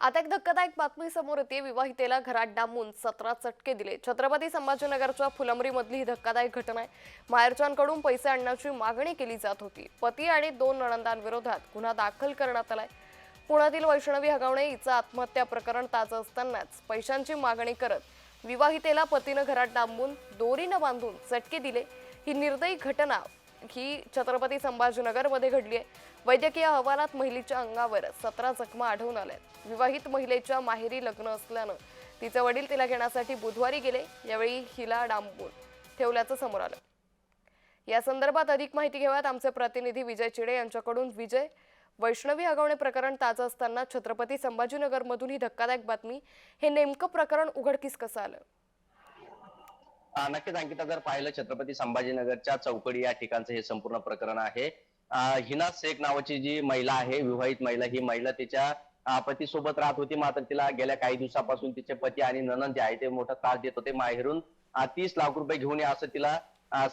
आता एक धक्कादायक बातमी समोर येते. विवाहितेला घरात डांबून सतरा चटके दिले. छत्रपती संभाजीनगरच्या फुलंबरीमधली ही धक्कादायक घटना आहे. माहेरच्यांकडून पैसे आणण्याची मागणी केली जात होती. पती आणि दोन नणंदांविरोधात गुन्हा दाखल करण्यात आलाय. पुण्यातील वैष्णवी हगवणे हिचं आत्महत्या प्रकरण ताजं असतानाच पैशांची मागणी करत विवाहितेला पतीनं घरात डांबून दोरीनं बांधून चटके दिले. ही निर्दयी घटना ही छत्रपती संभाजीनगरमध्ये घडली आहे. वैद्यकीय अहवालात महिलेच्या अंगावर सतरा जखमा आढळून आल्यात. विवाहित महिलेच्या माहेरी लग्न असल्यानं तिचे वडील तिला घेण्यासाठी बुधवारी गेले. यावेळी हिला डांबून ठेवल्याचं समोर आलं. या संदर्भात अधिक माहिती घेऊयात. आमचे प्रतिनिधी विजय चिडे यांच्याकडून. विजय वैष्णवी हगवणे प्रकरण ताजं असताना छत्रपती संभाजीनगरमधून ही धक्कादायक बातमी. हे नेमकं प्रकरण उघडकीस कसं आलं? नक्कीच. अंकिता जर पाहिलं छत्रपती संभाजीनगरच्या चौकडी या ठिकाणचं हे संपूर्ण प्रकरण आहे. हिना शेख नावाची जी महिला आहे विवाहित महिला ही महिला तिच्या अं, पतीसोबत राहत होती. मात्र तिला गेल्या काही दिवसापासून तिचे पती आणि ननंद जे आहे ते मोठा त्रास देत होते. माहेरून तीस लाख रुपये घेऊन या असं तिला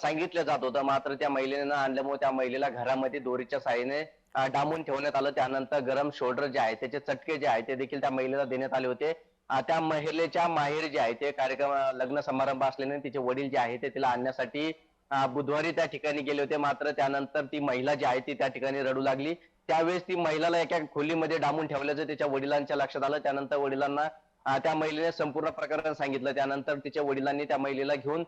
सांगितलं जात होतं. मात्र त्या महिलेने न आणल्यामुळे त्या महिलेला घरामध्ये दोरीच्या साहाय्याने डांबून ठेवण्यात आलं. त्यानंतर गरम शोल्डर जे आहे त्याचे चटके जे आहे ते देखील त्या महिलेला देण्यात आले होते. त्या महिलेच्या माहेर जे आहे ते कार्यक्रम लग्न समारंभ असल्याने तिचे वडील जे आहे ते तिला आणण्यासाठी बुधवारी त्या ठिकाणी गेले होते. मात्र त्यानंतर ती महिला जी आहे ती त्या ठिकाणी रडू लागली. त्यावेळेस ती महिलाला एका खोलीमध्ये डांबून ठेवल्याचं तिच्या वडिलांच्या लक्षात आलं. त्यानंतर वडिलांना त्या महिलेने संपूर्ण प्रकरण सांगितलं. त्यानंतर तिच्या वडिलांनी त्या महिलेला घेऊन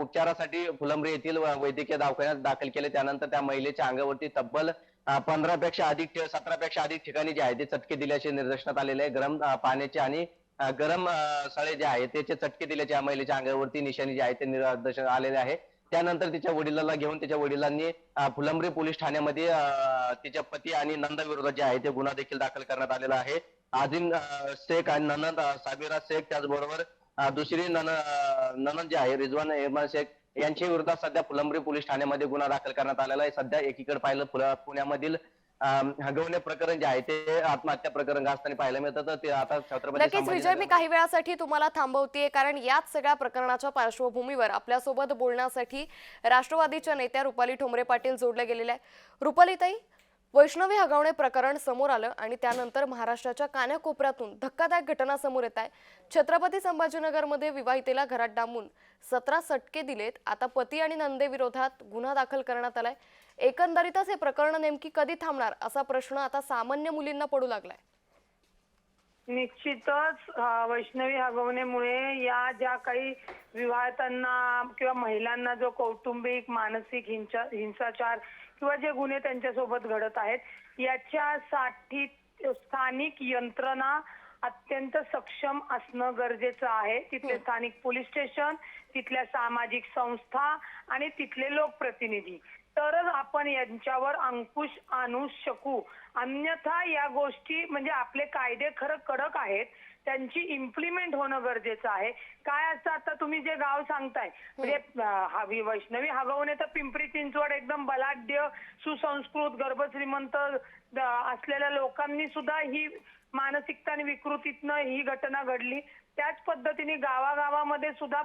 उपचारासाठी फुलंब्री येथील वैद्यकीय दवाखान्यात दाखल केले. त्यानंतर त्या महिलेच्या अंगावरती तब्बल पंधरा पेक्षा अधिक सतरा पेक्षा अधिक ठिकाणी जे आहे ते चटके दिल्याचे निदर्शनात आलेले आहे. गरम पाण्याचे आणि गरम सळे जे आहे त्याचे चटके दिल्याचे या महिलेच्या अंगावरती निशाणी जे आहे ते निदर्शन आलेले आहे. त्यानंतर तिच्या वडिलांना घेऊन तिच्या वडिलांनी फुलंब्री पोलीस ठाण्यामध्ये तिच्या पती आणि नंदाविरोधात जे आहे ते गुन्हा देखील दाखल करण्यात आलेला आहे. आदिन शेख आणि ननंद साबिरा शेख त्याचबरोबर दुसरी नन ननंद जे आहे रिजवान एहमान शेख यांच्या विरोधात सध्या फुलंब्री पोलीस ठाण्यामध्ये गुन्हा दाखल करण्यात आलेला आहे. सध्या एकीकडे पाहिलं पुण्यामधील हगवणे प्रकरण जे आहे ते आत्महत्या प्रकरण गाजताना पाहायला मिळतं. तर ते आता छत्रपती नक्कीच विजय मी काही वेळासाठी तुम्हाला थांबवतेय कारण याच सगळ्या प्रकरणाच्या पार्श्वभूमीवर आपल्यासोबत बोलण्यासाठी राष्ट्रवादीच्या नेत्या रुपाली ठोंबरे पाटील जोडल्या गेलेल्या आहे रुपालीताई वैष्णवी हगवणे प्रकरण समोर आलं आणि त्यानंतर महाराष्ट्राच्या कानाकोपऱ्यातून धक्कादायक घटना समोर येत आहे. छत्रपती संभाजीनगरमध्ये विवाहितेला घरात डांबून सतरा सटके दिलेत. आता पती आणि नंदेविरोधात गुन्हा दाखल करण्यात आलाय. एकंदरीतच हे प्रकरण नेमकी कधी थांबणार असा प्रश्न आता सामान्य मुलींना पडू लागलाय. निश्चितच वैष्णवी हगवण्यामुळे या ज्या काही विवाहितांना किंवा महिलांना जो कौटुंबिक मानसिक हिंसा हिंसाचार किंवा जे गुन्हे त्यांच्यासोबत घडत आहेत याच्यासाठी स्थानिक यंत्रणा अत्यंत सक्षम असणं गरजेचं आहे. तिथले स्थानिक पोलीस स्टेशन तिथल्या सामाजिक संस्था आणि तिथले लोकप्रतिनिधी. तरच आपण यांच्यावर अंकुश आणू शकू. अन्यथा या गोष्टी म्हणजे आपले कायदे खरं कडक आहेत त्यांची इम्प्लिमेंट होणं गरजेचं आहे. काय असतं आता तुम्ही जे गाव सांगताय म्हणजे हवी वैष्णवी हगवणे तर पिंपरी चिंचवड एकदम बलाढ्य सुसंस्कृत गर्भश्रीमंत असलेल्या लोकांनी सुद्धा ही मानसिकता आणि विकृतीतनं ही घटना घडली. त्याच पद्धतीने गावागावामध्ये सुद्धा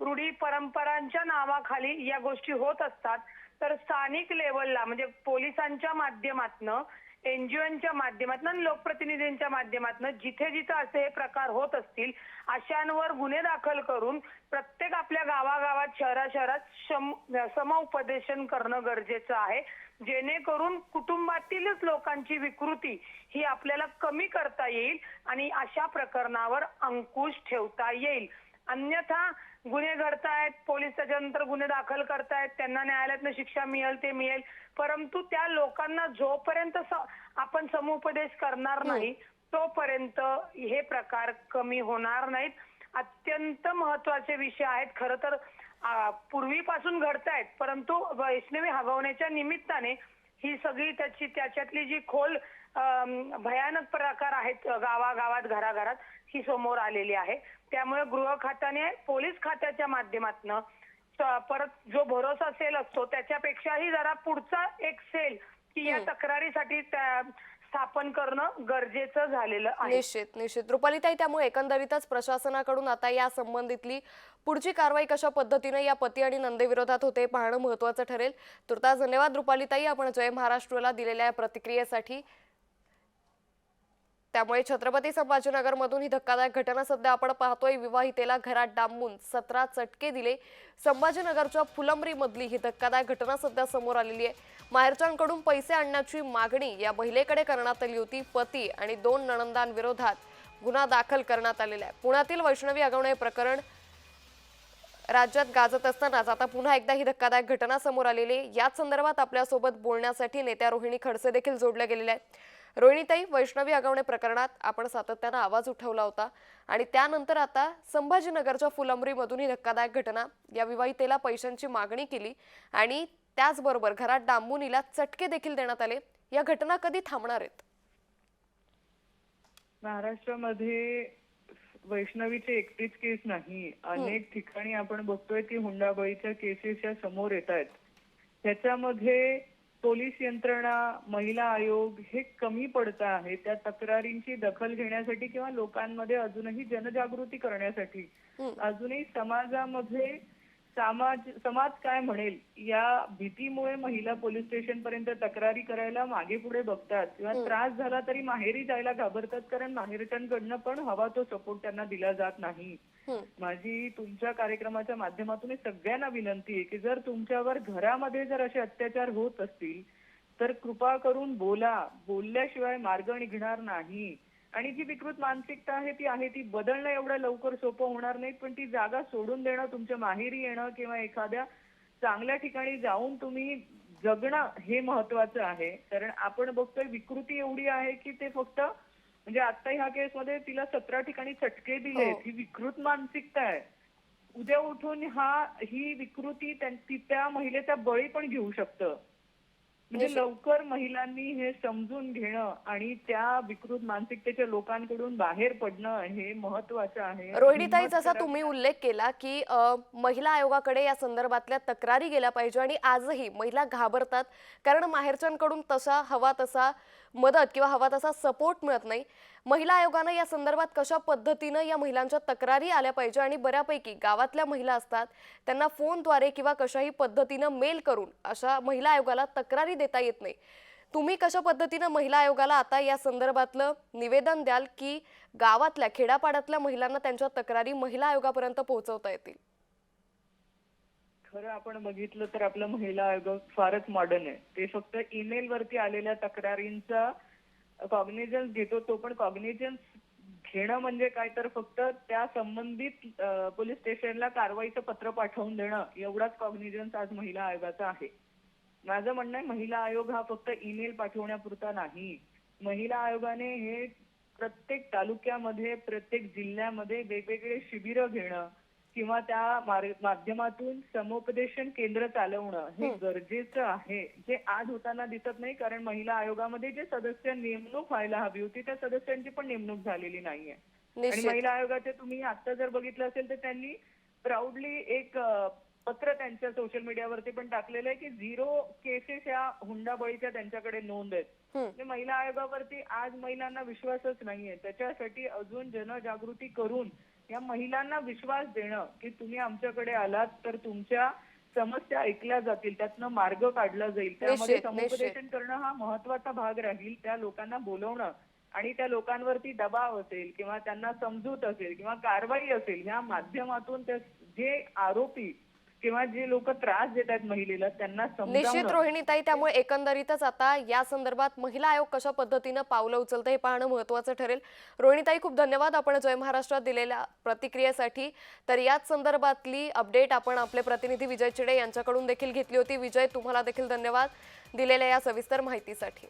रूढी परंपरांच्या नावाखाली या गोष्टी होत असतात. तर स्थानिक लेवलला म्हणजे पोलिसांच्या माध्यमातनं एनजीओच्या माध्यमातून आणि लोकप्रतिनिधींच्या माध्यमातून जिथे जिथे असे हे प्रकार होत असतील अशांवर गुन्हे दाखल करून प्रत्येक आपल्या गावागावात शहरा शहरात समउपदेशन करणं गरजेचं आहे. जेणेकरून कुटुंबातीलच लोकांची विकृती ही आपल्याला कमी करता येईल आणि अशा प्रकरणावर अंकुश ठेवता येईल. अन्यथा गुन्हे घडतायत पोलीस त्याच्यानंतर गुन्हे दाखल करतायत त्यांना न्यायालयातनं शिक्षा मिळेल ते मिळेल. परंतु त्या लोकांना जोपर्यंत आपण समुपदेश करणार नाही तोपर्यंत हे प्रकार कमी होणार नाहीत. अत्यंत महत्त्वाचे विषय आहेत. खर तर पूर्वीपासून घडतायत परंतु वैष्णवी हगवण्याच्या निमित्ताने ही सगळी त्याची त्याच्यातली जी खोल भयानक प्रकार आहेत गावागावात घराघरात ही समोर आलेली आहे. त्यामुळे गृह खात्याने पोलीस खात्याच्या माध्यमातनं परत जो भरोसा सेल असतो त्याच्यापेक्षाही जरा पुढचा एक सेल की या तक्रारीसाठी स्थापन करणं गरजेचं झालेलं आहे. निश्चित निश्चित. रुपालीताई त्यामुळे एकंदरीतच प्रशासनाकडून आता या संबंधितली पुढची कारवाई कशा पद्धतीने या पती आणि नंदेविरोधात होते पाहणं महत्वाचं ठरेल. तुर्तास धन्यवाद रुपालीताई. आपण जय महाराष्ट्राला दिलेल्या प्रतिक्रियेसाठी. त्यामुळे छत्रपती संभाजीनगरमधून ही धक्कादायक घटना सध्या आपण पाहतोय. विवाहितेला घरात डांबून सतरा चटके दिले. संभाजीनगरच्या फुलंबरीमधली ही धक्कादायक घटना सध्या समोर आलेली आहे. माहेरच्यांकडून पैसे आणण्याची मागणी या महिलेकडे करण्यात आली होती. पती आणि दोन नणंदांविरोधात गुन्हा दाखल करण्यात आलेला आहे. पुण्यातील वैष्णवी आगवणे प्रकरण राज्यात गाजत असतानाच आता पुन्हा एकदा ही धक्कादायक घटना समोर आलेली आहे. याच संदर्भात आपल्यासोबत बोलण्यासाठी नेत्या रोहिणी खडसे देखील जोडल्या गेलेल्या आहेत. रोहिणीताई वैष्णवी आगवणे प्रकरणात आपण सातत्यानं आवाज उठवला होता आणि त्यानंतर आता संभाजीनगरच्या फुलंबरीमधून ही धक्कादायक घटना. या विवाहितेला पैशांची मागणी केली आणि त्याचबरोबर घरात डांबुनीला चटके देखील देण्यात आले. या घटना कधी थांबणार आहेत? महाराष्ट्रामध्ये वैष्णवीची एकटीच केस नाही. अनेक ठिकाणी आपण बघतोय की हुंडाबळीच्या केसेस या समोर येत आहेत त्याच्यामध्ये पोलीस यंत्रणा महिला आयोग हे कमी पडत आहे त्या तक्रारींची दखल घेण्यासाठी किंवा लोकांमध्ये अजूनही जनजागृती करण्यासाठी. अजूनही समाजामध्ये समाज समाज काय म्हणेल या भीतीमुळे महिला पोलीस स्टेशन पर्यंत तक्रारी करायला मागे पुढे बघतात किंवा त्रास झाला तरी माहेरी जायला घाबरतात कारण माहेरच्यांकडनं पण हवा तो सपोर्ट त्यांना दिला जात नाही. माझी तुमच्या कार्यक्रमाच्या माध्यमातून सगळ्यांना विनंती आहे की जर तुमच्यावर घरामध्ये जर असे अत्याचार होत असतील तर कृपा करून बोला. बोलल्याशिवाय मार्ग निघणार नाही. आणि जी विकृत मानसिकता आहे ती आहे ती बदलणं एवढं लवकर सोपं होणार नाही पण ती जागा सोडून देणं तुमच्या माहेरी येणं किंवा एखाद्या चांगल्या ठिकाणी जाऊन तुम्ही जगणं हे महत्वाचं आहे. कारण आपण बघतोय विकृती एवढी आहे की ते फक्त म्हणजे आता ह्या केसमध्ये तिला सतरा ठिकाणी चटके दिले हो. ही विकृत मानसिकता आहे. उद्या उठून हा ही विकृती त्यां- महिलेचा बळी पण घेऊ शकतं. म्हणजे. लवकर महिलांनी हे समजून घेणं आणि त्या विकृत मानसिकतेच्या लोकांकडून बाहेर पडणं हे महत्वाचं आहे रोहिणीताई जसा. तुम्ही उल्लेख केला की महिला आयोगाकडे या संदर्भातल्या तक्रारी गेल्या पाहिजे आणि आजही महिला घाबरतात कारण माहेरच्यांकडून तसा हवा तसा मदत किंवा हवा तसा सपोर्ट मिळत नाही महिला आयोगानं या संदर्भात कशा पद्धतीनं या महिलांच्या तक्रारी आल्या पाहिजे आणि बऱ्यापैकी गावातल्या महिला असतात त्यांना फोनद्वारे किंवा कशाही पद्धतीनं मेल करून अशा महिला आयोगाला तक्रारी देता येत नाही. तुम्ही कशा पद्धतीनं महिला आयोगाला आता या संदर्भातलं निवेदन द्याल की गावातल्या खेड्यापाड्यातल्या महिलांना त्यांच्या तक्रारी महिला आयोगापर्यंत पोहोचवता येतील? खरं आपण बघितलं तर आपलं महिला आयोग फारच मॉडर्न आहे. ते फक्त ईमेल वरती आलेल्या तक्रारींचा कॉग्निजन्स घेतो तो पण कॉग्निजन्स घेणं म्हणजे काय तर फक्त त्या संबंधित पोलीस स्टेशनला कारवाईचं पत्र पाठवून देणं एवढाच कॉग्निजन्स आज महिला आयोगाचा आहे. माझं म्हणणं आहे महिला आयोग हा फक्त ईमेल पाठवण्यापुरता नाही. महिला आयोगाने हे प्रत्येक तालुक्यामध्ये प्रत्येक जिल्ह्यामध्ये वेगवेगळे शिबिरं घेणं किंवा त्या माध्यमातून समुपदेशन केंद्र चालवणं हे गरजेचं आहे. जे आज होताना दिसत नाही कारण महिला आयोगामध्ये जे सदस्य नेमणूक व्हायला हवी होती त्या सदस्यांची पण नेमणूक झालेली नाहीये. आणि महिला आयोगाचे तुम्ही आता जर बघितलं असेल तर त्यांनी प्राऊडली एक पत्र त्यांच्या सोशल मीडियावरती पण टाकलेलं आहे की झिरो केसेस या हुंडाबळीच्या त्यांच्याकडे नोंद आहेत. म्हणजे महिला आयोगावरती आज महिलांना विश्वासच नाहीये. त्याच्यासाठी अजून जनजागृती करून या महिलांना विश्वास देणं की तुम्ही आमच्याकडे आलात तर तुमच्या समस्या ऐकल्या जातील त्यातनं मार्ग काढला जाईल. त्यामध्ये समुपदेशन करणं हा महत्त्वाचा भाग राहील. त्या लोकांना बोलवणं आणि त्या लोकांवरती दबाव असेल किंवा त्यांना समजूत असेल किंवा कारवाई असेल ह्या माध्यमातून जे आरोपी किंवा जे लोक त्रास देत आहेत महिलेला त्यांना निश्चित रोहिणीताई त्यामुळे एकंदरीतच आता या संदर्भात महिला आयोग कशा पद्धतीनं पावलं उचलतं हे पाहणं महत्वाचं ठरेल. रोहिणीताई खूप धन्यवाद आपण जय महाराष्ट्रात दिलेल्या प्रतिक्रियेसाठी. तर याच संदर्भातली अपडेट आपण आपले प्रतिनिधी विजय चिडे यांच्याकडून देखील घेतली होती. विजय तुम्हाला देखील धन्यवाद दिलेल्या या सविस्तर माहितीसाठी.